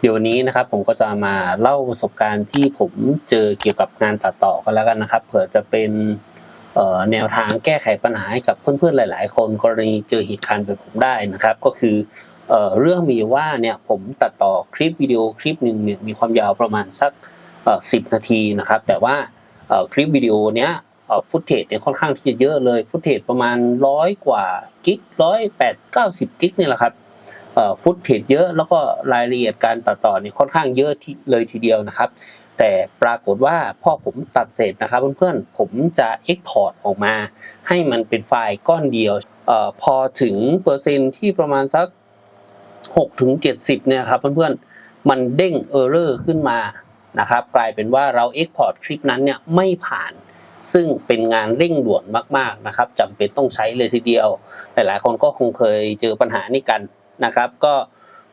เดี๋ยวนี้นะครับผมก็จะมาเล่าประสบการณ์ที่ผมเจอเกี่ยวกับงานตัดต่อกันแล้วกันนะครับเผื่อจะเป็นแนวทางแก้ไขปัญหาให้กับเพื่อนๆหลาย ๆ คนกรณีเจอเหตุการณ์แบบผมได้นะครับ ก็คือเรื่องมีว่าเนี่ยผมตัดต่อคลิปวิดีโอคลิปหนึ่งเนี่ยมีความยาวประมาณสักสิบนาทีนะครับ แต่ว่าคลิปวิดีโอเนี้ยฟุตเทจเนี่ยค่อนข้างที่จะเยอะเลยฟุตเทจประมาณร้อยกว่ากิกร้อยแปดเก้าสิบกิกนี่แหละครับ ฟุตเทจเยอะ แล้วก็รายละเอียดการตัดต่อนี่ค่อนข้างเยอะที่เลยทีเดียวนะครับ แต่ปรากฏว่าพอผมตัดเสร็จนะครับเพื่อนๆผมจะ Export ออกมา ให้มันเป็นไฟล์ก้อนเดียวออพอถึงเปอร์เซ็นที่ประมาณสัก6ถึง70เนี่ยครับเพื่อนๆมันเด้งเออร์เรอร์ขึ้นมานะครับกลายเป็นว่าเรา Export คลิปนั้นเนี่ยไม่ผ่านซึ่งเป็นงานเร่งด่วนมาก ๆ นะครับจำเป็นต้องใช้เลยทีเดียว หลาย ๆ คนก็คงเคยเจอปัญหานี้กัน นะครับ ก็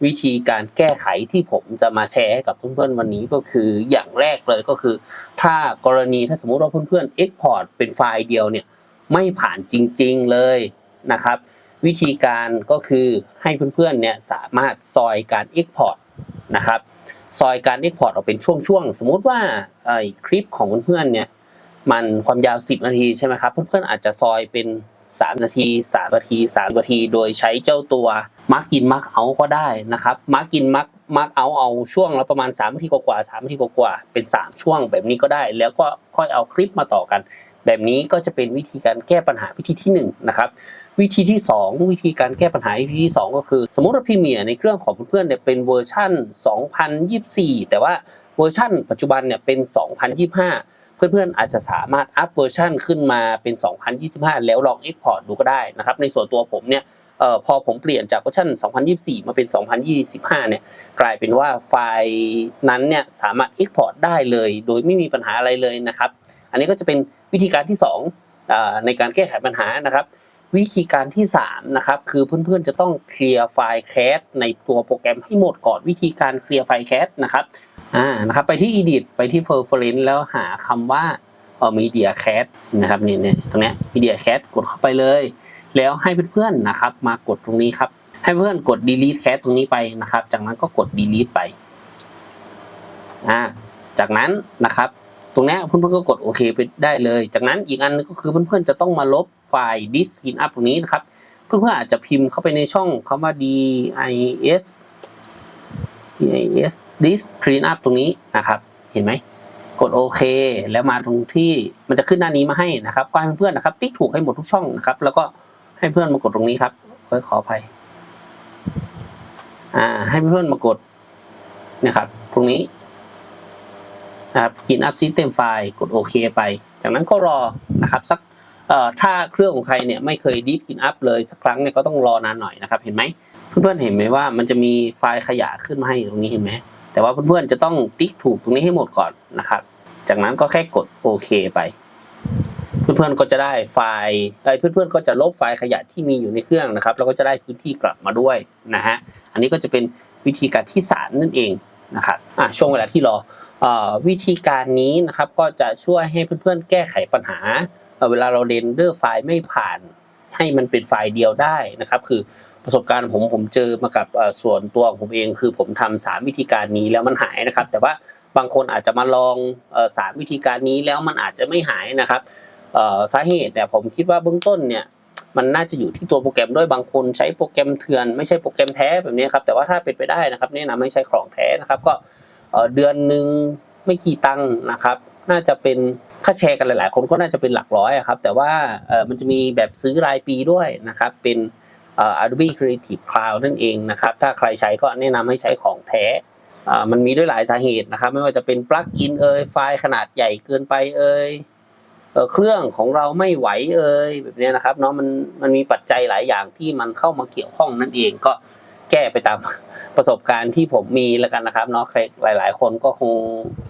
วิธีการแก้ไขที่ผมจะมาแชร์ให้กับเพื่อนๆวันนี้ก็คืออย่างแรกเลยก็คือ ถ้ากรณีถ้าสมมุติว่าเพื่อนๆ Export เป็นไฟล์เดียวเนี่ยไม่ผ่านจริงๆเลยนะครับ วิธีการก็คือให้เพื่อนๆเนี่ยสามารถซอยการ Export นะครับซอยการ Export ออกเป็นช่วงๆ สมมุติว่าไอคลิปของเพื่อนๆเนี่ยมันความยาว 10 นาทีใช่ไหมครับ เพื่อนๆอาจจะซอยเป็น 3 นาที 3 นาที 3 นาที โดยใช้เจ้าตัวมาร์กินมาร์กเอาก็ได้นะครับมาร์กินมาร์กมาร์กเอาเอาช่วงละประมาณ 3 นาทีกว่าๆ3นาทีกว่าๆเป็น 3 ช่วงแบบนี้ก็ได้ แล้วก็ค่อยเอาคลิปมาต่อกัน แบบนี้ก็จะเป็นวิธีการแก้ปัญหาวิธีที่1นะครับวิธีที่ 2 วิธีการแก้ปัญหาวิธีที่ 2 ก็คือ สมมติว่าพรีเมียร์ในเครื่องของเพื่อนๆเนี่ยเป็นเวอร์ชั่น 2024 แต่ว่าเวอร์ชั่นปัจจุบันเนี่ยเป็น 2025 เพื่อนๆอาจจะสามารถอัพเวอร์ชันขึ้นมาเป็น 2025 แล้วลองเอ็กพอร์ตดูก็ได้นะครับในส่วนตัวผมเนี่ยออพอผมเปลี่ยนจากเวอร์ชัน2024 มาเป็น 2025 เนี่ย กลายเป็นว่าไฟล์นั้นเนี่ยสามารถ Export ได้เลย โดยไม่มีปัญหาอะไรเลยนะครับ อันนี้ก็จะเป็นวิธีการที่2อ่าในการแก้ไขปัญหานะครับ วิธีการที่ 3 นะครับ คือเพื่อนๆจะต้องเคลียร์ไฟล์แคสในตัวโปรแกรมให้หมดก่อนวิธีการเคลียร์ไฟล์แคสนะครับอ่านะครับไปที่ edit ไปที่ preference แล้วหาคำว่าเอ่อ media cat นะครับเนี่ยเนี่ยตรงนี้ย media cat กดเข้าไปเลย แล้วให้เพื่อนๆนะครับ มากดตรงนี้ครับ ให้เพื่อนกด delete cat ตรงนี้ไปนะครับ จากนั้นก็กด delete ไปอ่าจากนั้นนะครับ ตรงนี้เพื่อนๆก็กดโอเคไปได้เลย จากนั้นอีกอันก็คือเพื่อนๆจะต้องมาลบไฟล์ disk in up ตรงนี้นะครับ เพื่อนๆอาจจะพิมพ์เข้าไปในช่องคำว่า dis dis this clean up ตรงนี้นะครับเห็นไหมกดโอเค แล้วมาตรงที่มันจะขึ้นหน้านี้มาให้นะครับก็ให้เพื่อนๆนะครับ ติ๊กถูกให้หมดทุกช่องนะครับ แล้วก็ให้เพื่อนมากดตรงนี้ครับเอยขออภัยอ่าให้เพื่อนๆมากดนะครับ ตรงนี้ นะครับ clean up system file กดโอเคไป จากนั้นก็รอนะครับสักถ้าเครื่องของใครเนี่ยไม่เคย deep clean up เลยสักครั้งเนี่ยก็ต้องรอนานหน่อยนะครับ เห็นไหมเพื่อนๆเห็นไหมว่ามันจะมีไฟล์ขยะขึ้นมาให้ตรงนี้เห็นไหมแต่ว่าเพื่อนๆจะต้องติ๊กถูกตรงนี้ให้หมดก่อนนะครับ จากนั้นก็แค่กดโอเคไป เพื่อนๆก็จะได้ไฟล์เอ้เพื่อนๆก็จะลบไฟล์ขยะที่มีอยู่ในเครื่องนะครับ แล้วก็จะได้พื้นที่กลับมาด้วยนะฮะอันนี้ก็จะเป็นวิธีการที่สามนั่นเอง นะครับอะช่วงเวลาที่รอวิธีการนี้นะครับก็จะช่วยให้เพื่อนๆ แก้ไขปัญหา เวลาเราเรนเดอร์ไฟล์ไม่ผ่านให้มันเป็นไฟล์เดียวได้นะครับ คือประสบการณ์ผมผมเจอมากับส่วนตัวของผมเอง คือผมทำสามวิธีการนี้แล้วมันหายนะครับ แต่ว่าบางคนอาจจะมาลองสามวิธีการนี้แล้วมันอาจจะไม่หายนะครับเอ่อสาเหตุเนี่ยผมคิดว่าเบื้องต้นเนี่ย มันน่าจะอยู่ที่ตัวโปรแกรมด้วยบางคนใช้โปรแกรมเถื่อนไม่ใช่โปรแกรมแท้แบบนี้ครับแต่ว่าถ้าเป็นไปได้นะครับแนะนำให้ใช้ของแท้นะครับก็เดือนหนึ่งไม่กี่ตังค์นะครับน่าจะเป็นถ้าแชร์กันหลาย ๆ คนก็น่าจะเป็นหลักร้อยครับแต่ว่ามันจะมีแบบซื้อรายปีด้วยนะครับเป็น Adobe Creative Cloud นั่นเองนะครับถ้าใครใช้ก็แนะนำให้ใช้ของแท้มันมีด้วยหลายสาเหตุนะครับ ไม่ว่าจะเป็นปลั๊กอินเอยไฟล์ขนาดใหญ่เกินไปเอย เครื่องของเราไม่ไหวเอ่ยแบบนี้นะครับเนาะมันมันมีปัจจัยหลายอย่างที่มันเข้ามาเกี่ยวข้องนั่นเองก็แก้ไปตามประสบการณ์ที่ผมมีแล้วกันนะครับเนาะใครหลาย ๆ คนก็คง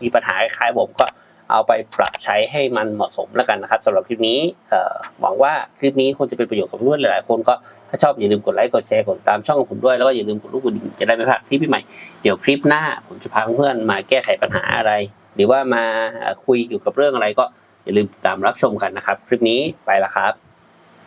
มีปัญหาคล้ายๆผมก็เอาไปปรับใช้ให้มันเหมาะสมแล้วกันนะครับสำหรับคลิปนี้หวังว่าคลิปนี้คงจะเป็นประโยชน์กับเพื่อนหลายๆคนก็ถ้าชอบอย่าลืมกดไลค์กดแชร์กดตามช่องของผมด้วยแล้วก็อย่าลืมกดรูปกดิ่งจะได้ไม่พลาดคลิปใหม่เดี๋ยวคลิปหน้าผมจะพาเพื่อนมาแก้ไขปัญหาอะไร หรือว่ามาคุยเกี่ยวกับเรื่องอะไรก็ อย่าลืมติดตามรับชมกันนะครับ คลิปนี้ไปละครับ